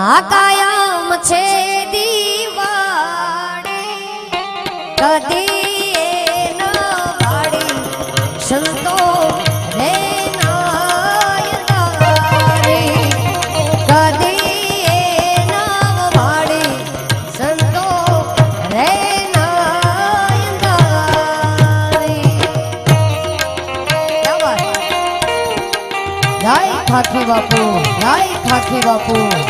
આ કાયમ છે દીવાડે કદી એ ન વાડી સંતો ખાખી બાપુ કદી એ ન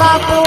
હાથી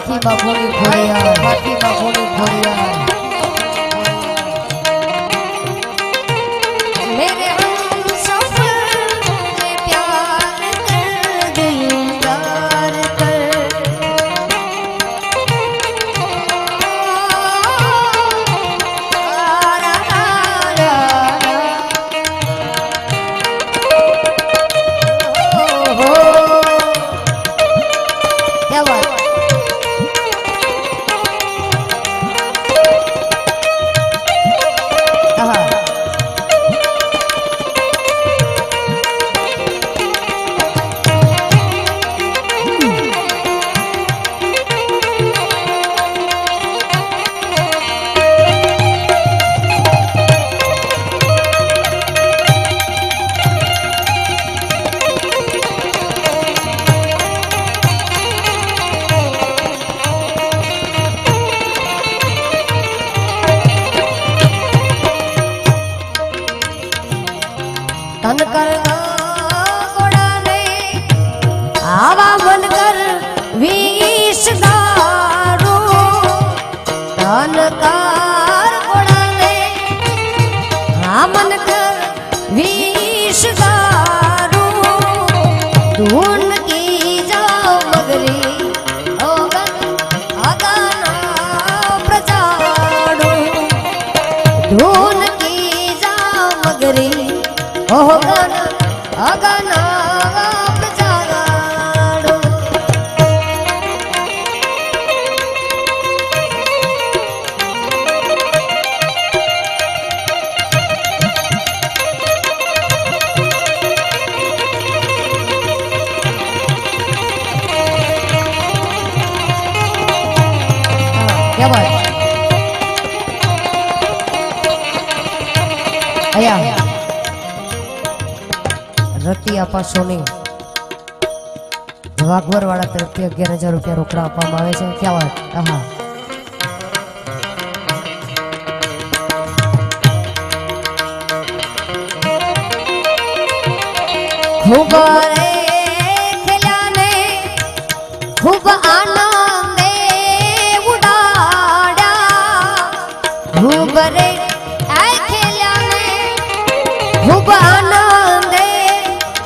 ফাতিমা ভরে ভরিয়া ফাতিমা ভরে ভরিয়া ધૂન કી જા મગરી ઓહ ગન અગન અહીંયા રતિ આપા સોની વાઘવર વાળા તરફથી અગિયાર હજાર રૂપિયા રોકડા આપવામાં આવે છે. ક્યાં વાત? હા ખૂબ ખૂબ આનંદે ઉડાડ્યા. ખૂબ રે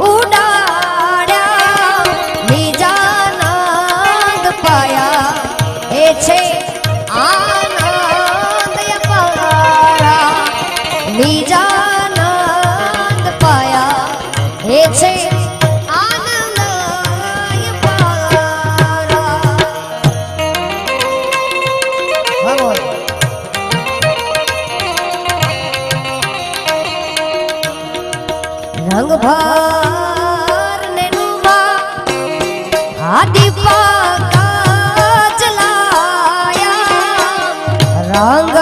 ઉડાડ્યા. નિજાનંદ પાયા. એ છે રંગ ભાર ને નુમા આ દીપા ચલાયા રંગ